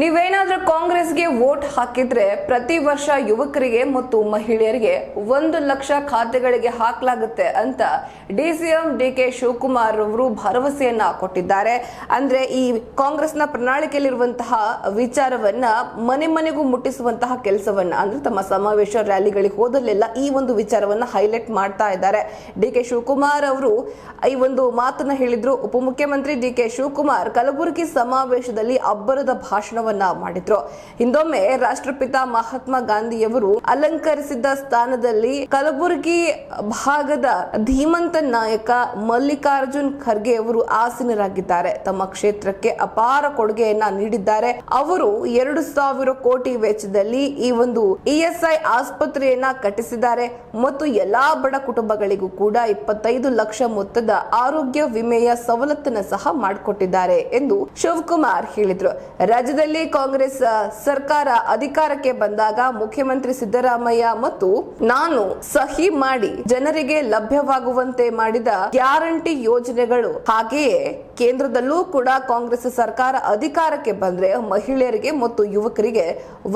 ನೀವೇನಾದ್ರೂ ಕಾಂಗ್ರೆಸ್ಗೆ ವೋಟ್ ಹಾಕಿದ್ರೆ ಪ್ರತಿ ವರ್ಷ ಯುವಕರಿಗೆ ಮತ್ತು ಮಹಿಳೆಯರಿಗೆ ಒಂದು ಲಕ್ಷ ಖಾತೆಗಳಿಗೆ ಹಾಕಲಾಗುತ್ತೆ ಅಂತ D DCM D K Shivakumar ಅವರು ಭರವಸೆಯನ್ನ ಕೊಟ್ಟಿದ್ದಾರೆ. ಅಂದ್ರೆ ಈ ಕಾಂಗ್ರೆಸ್ನ ಪ್ರಣಾಳಿಕೆಯಲ್ಲಿರುವಂತಹ ವಿಚಾರವನ್ನ ಮನೆ ಮನೆಗೂ ಮುಟ್ಟಿಸುವಂತಹ ಕೆಲಸವನ್ನ, ಅಂದ್ರೆ ತಮ್ಮ ಸಮಾವೇಶ ರ್ಯಾಲಿಗಳಿಗೆ ಹೋದಲ್ಲೆಲ್ಲ ಈ ಒಂದು ವಿಚಾರವನ್ನ ಹೈಲೈಟ್ ಮಾಡ್ತಾ ಇದ್ದಾರೆ ಡಿ ಕೆ ಶಿವಕುಮಾರ್ ಅವರು. ಈ ಒಂದು ಮಾತನ್ನ ಹೇಳಿದ್ರು ಉಪಮುಖ್ಯಮಂತ್ರಿ ಡಿ ಕೆ ಶಿವಕುಮಾರ್, ಕಲಬುರಗಿ ಸಮಾವೇಶದಲ್ಲಿ ಅಬ್ಬರದ ಭಾಷಣವನ್ನ ಮಾಡಿದ್ರು. ಹಿಂದೊಮ್ಮೆ ರಾಷ್ಟ್ರಪಿತ ಮಹಾತ್ಮ ಗಾಂಧಿಯವರು ಅಲಂಕರಿಸಿದ್ದ ಸ್ಥಾನದಲ್ಲಿ ಕಲಬುರಗಿ ಭಾಗದ ಧೀಮಂತ ನಾಯಕ ಮಲ್ಲಿಕಾರ್ಜುನ್ ಖರ್ಗೆ ಅವರು ಆಸೀನರಾಗಿದ್ದಾರೆ. ತಮ್ಮ ಕ್ಷೇತ್ರಕ್ಕೆ ಅಪಾರ ಕೊಡುಗೆಯನ್ನ ನೀಡಿದ್ದಾರೆ. ಅವರು ಎರಡು ಸಾವಿರ ಕೋಟಿ ವೆಚ್ಚದಲ್ಲಿ ಈ ಒಂದು ಇಎಸ್ಐ ಆಸ್ಪತ್ರೆಯನ್ನ ಕಟ್ಟಿಸಿದ್ದಾರೆ. ಮತ್ತು ಎಲ್ಲಾ ಬಡ ಕುಟುಂಬಗಳಿಗೂ ಕೂಡ ಇಪ್ಪತ್ತೈದು ಲಕ್ಷ ಮೊತ್ತದ ಆರೋಗ್ಯ ವಿಮೆಯ ಸವಲತ್ತನ್ನ ಸಹ ಮಾಡಿಕೊಟ್ಟಿದ್ದಾರೆ ಎಂದು ಶಿವಕುಮಾರ್ ಹೇಳಿದ್ರು. ರಾಜ್ಯದಲ್ಲಿ ಕಾಂಗ್ರೆಸ್ ಸರ್ಕಾರ ಅಧಿಕಾರಕ್ಕೆ ಬಂದಾಗ ಮುಖ್ಯಮಂತ್ರಿ ಸಿದ್ದರಾಮಯ್ಯ ಮತ್ತು ನಾನು ಸಹಿ ಮಾಡಿ ಜನರಿಗೆ ಲಭ್ಯವಾಗುವಂತೆ ಮಾಡಿದ ಗ್ಯಾರಂಟಿ ಯೋಜನೆಗಳು, ಹಾಗೆಯೇ ಕೇಂದ್ರದಲ್ಲೂ ಕೂಡ ಕಾಂಗ್ರೆಸ್ ಸರ್ಕಾರ ಅಧಿಕಾರಕ್ಕೆ ಬಂದ್ರೆ ಮಹಿಳೆಯರಿಗೆ ಮತ್ತು ಯುವಕರಿಗೆ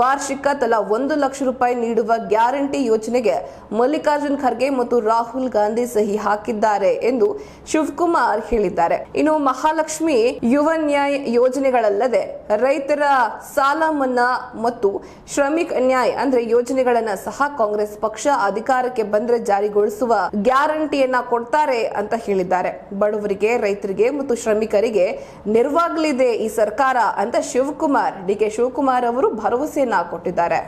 ವಾರ್ಷಿಕ ತಲಾ ಒಂದು ಲಕ್ಷ ರೂಪಾಯಿ ನೀಡುವ ಗ್ಯಾರಂಟಿ ಯೋಜನೆಗೆ ಮಲ್ಲಿಕಾರ್ಜುನ್ ಖರ್ಗೆ ಮತ್ತು ರಾಹುಲ್ ಗಾಂಧಿ ಸಹಿ ಹಾಕಿದ್ದಾರೆ ಎಂದು ಶಿವಕುಮಾರ್ ಹೇಳಿದ್ದಾರೆ. ಇನ್ನು ಮಹಾಲಕ್ಷ್ಮಿ ಯುವ ನ್ಯಾಯ ಯೋಜನೆಗಳಲ್ಲದೆ ರೈತರ ಸಾಲ ಮನ್ನಾ ಮತ್ತು ಶ್ರಮಿಕ್ ನ್ಯಾಯ್ ಅಂದ್ರೆ ಯೋಜನೆಗಳನ್ನ ಸಹ ಕಾಂಗ್ರೆಸ್ ಪಕ್ಷ ಅಧಿಕಾರಕ್ಕೆ ಬಂದ್ರೆ ಜಾರಿಗೊಳಿಸುವ ಗ್ಯಾರಂಟಿಯನ್ನ ಕೊಡ್ತಾರೆ ಅಂತ ಹೇಳಿದ್ದಾರೆ. ಬಡವರಿಗೆ, ರೈತರಿಗೆ ಮತ್ತು ಶ್ರಮಿಕರಿಗೆ ನೆರವಾಗಲಿದೆ ಈ ಸರ್ಕಾರ ಅಂತ ಶಿವಕುಮಾರ್, ಡಿ ಕೆ ಶಿವಕುಮಾರ್ ಅವರು ಭರವಸೆಯನ್ನ ಕೊಟ್ಟಿದ್ದಾರೆ.